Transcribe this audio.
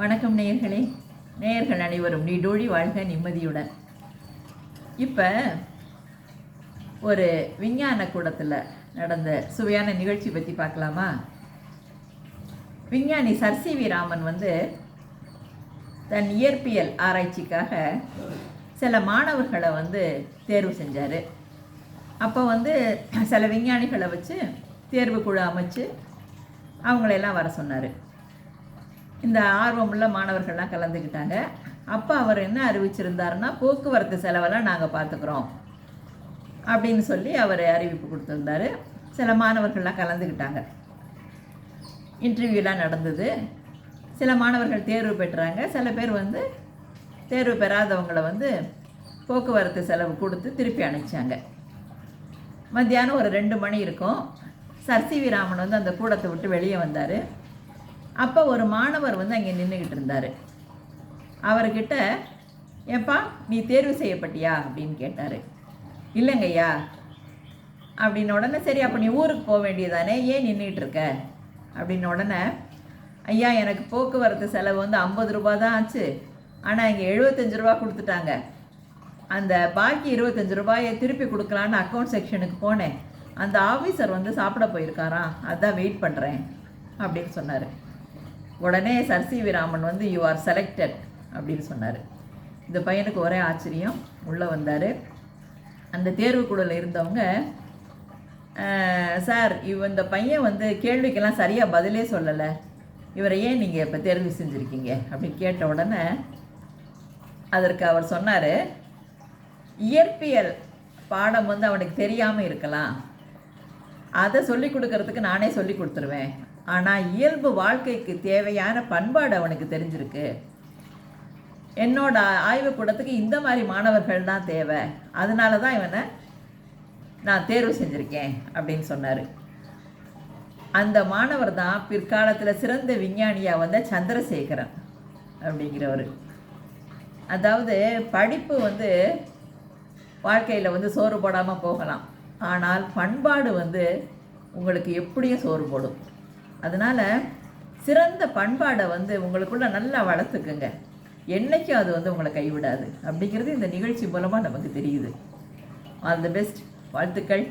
வணக்கம் நேயர்களே. நேயர்கள் அனைவரும் நீடோழி வாழ்க நிம்மதியுடன். இப்போ ஒரு விஞ்ஞான கூடத்தில் நடந்த சுவையான நிகழ்ச்சி பற்றி பார்க்கலாமா? விஞ்ஞானி சர் சி வி ராமன் வந்து தன் இயற்பியல் ஆராய்ச்சிக்காக சில மாணவர்களை வந்து தேர்வு செஞ்சார். அப்போ வந்து சில விஞ்ஞானிகளை வச்சு தேர்வு குழு அமைச்சு அவங்களையெல்லாம் வர சொன்னார். இந்த ஆர்வமுள்ள மாணவர்கள்லாம் கலந்துக்கிட்டாங்க. அப்போ அவர் என்ன அறிவிச்சிருந்தாருன்னா போக்குவரத்து செலவெல்லாம் நாங்கள் பார்த்துக்குறோம் அப்படின்னு சொல்லி அவர் அறிவிப்பு கொடுத்துருந்தாரு. சில மாணவர்கள்லாம் கலந்துக்கிட்டாங்க. இன்டர்வியூலாம் நடந்தது. சில மாணவர்கள் தேர்வு பெற்றாங்க. சில பேர் வந்து தேர்வு பெறாதவங்களை வந்து போக்குவரத்து செலவு கொடுத்து திருப்பி அனுப்பிச்சாங்க. மத்தியானம் ஒரு ரெண்டு மணி இருக்கும். சர் சி வி ராமன் வந்து அந்த கூடத்தை விட்டு வெளியே வந்தார். அப்போ ஒரு மாணவர் வந்து அங்கே நின்றுக்கிட்டு இருந்தார். அவர்கிட்ட ஏப்பா நீ தேர்வு செய்யப்பட்டியா? அப்படின்னு கேட்டார். இல்லைங்கய்யா அப்படின்னு உடனே சரி அப்போ நீ ஊருக்கு போக வேண்டியதானே? ஏன் நின்றுட்டு இருக்க? அப்படின்னு உடனே ஐயா எனக்கு போக்குவரத்து செலவு வந்து ஐம்பது ரூபா தான் ஆச்சு. ஆனால் இங்கே எழுபத்தஞ்சு ரூபா கொடுத்துட்டாங்க. அந்த பாக்கி இருபத்தஞ்சு ரூபாயை திருப்பி கொடுக்கலான்னு அக்கௌண்ட் செக்ஷனுக்கு போனேன். அந்த ஆஃபீஸர் வந்து சாப்பிட போயிருக்காராம். அதான் வெயிட் பண்ணுறேன் அப்படின்னு சொன்னார். உடனே சர் ராமன் வந்து யூ ஆர் செலக்டட் அப்படின்னு சொன்னார். இந்த பையனுக்கு ஒரே ஆச்சரியம். உள்ளே வந்தார். அந்த தேர்வுக்குழுவில் இருந்தவங்க சார் இவ இந்த பையன் வந்து கேள்விக்கெல்லாம் சரியாக பதிலே சொல்லலை. இவரை ஏன் நீங்கள் இப்போ தேர்வு செஞ்சுருக்கீங்க? அப்படின்னு கேட்ட உடனே அதற்கு அவர் சொன்னார் இயற்பியல் பாடம் வந்து அவனுக்கு தெரியாமல் இருக்கலாம். அதை சொல்லி கொடுக்கறதுக்கு நானே சொல்லி கொடுத்துருவேன். ஆனால் இயல்பு வாழ்க்கைக்கு தேவையான பண்பாடு அவனுக்கு தெரிஞ்சிருக்கு. என்னோட ஆய்வுக்கூடத்துக்கு இந்த மாதிரி மாணவர்கள் தான் தேவை. அதனால தான் இவனை நான் தேர்வு செஞ்சுருக்கேன் அப்படின்னு சொன்னார். அந்த மாணவர் தான் பிற்காலத்தில் சிறந்த விஞ்ஞானியாக வந்த சந்திரசேகரன் அப்படிங்கிறவர். அதாவது படிப்பு வந்து வாழ்க்கையில் வந்து சோறு போடாமல் போகலாம். ஆனால் பண்பாடு வந்து உங்களுக்கு எப்படியும் சோறு போடும். அதனால் சிறந்த பண்பாடை வந்து உங்களுக்குள்ள நல்லா வளர்த்துக்குங்க. என்னைக்கும் அது வந்து உங்களை கைவிடாது. அப்படிங்கிறது இந்த நிகழ்ச்சி மூலமாக நமக்கு தெரியுது. ஆல் தி பெஸ்ட் வாழ்த்துக்கள்.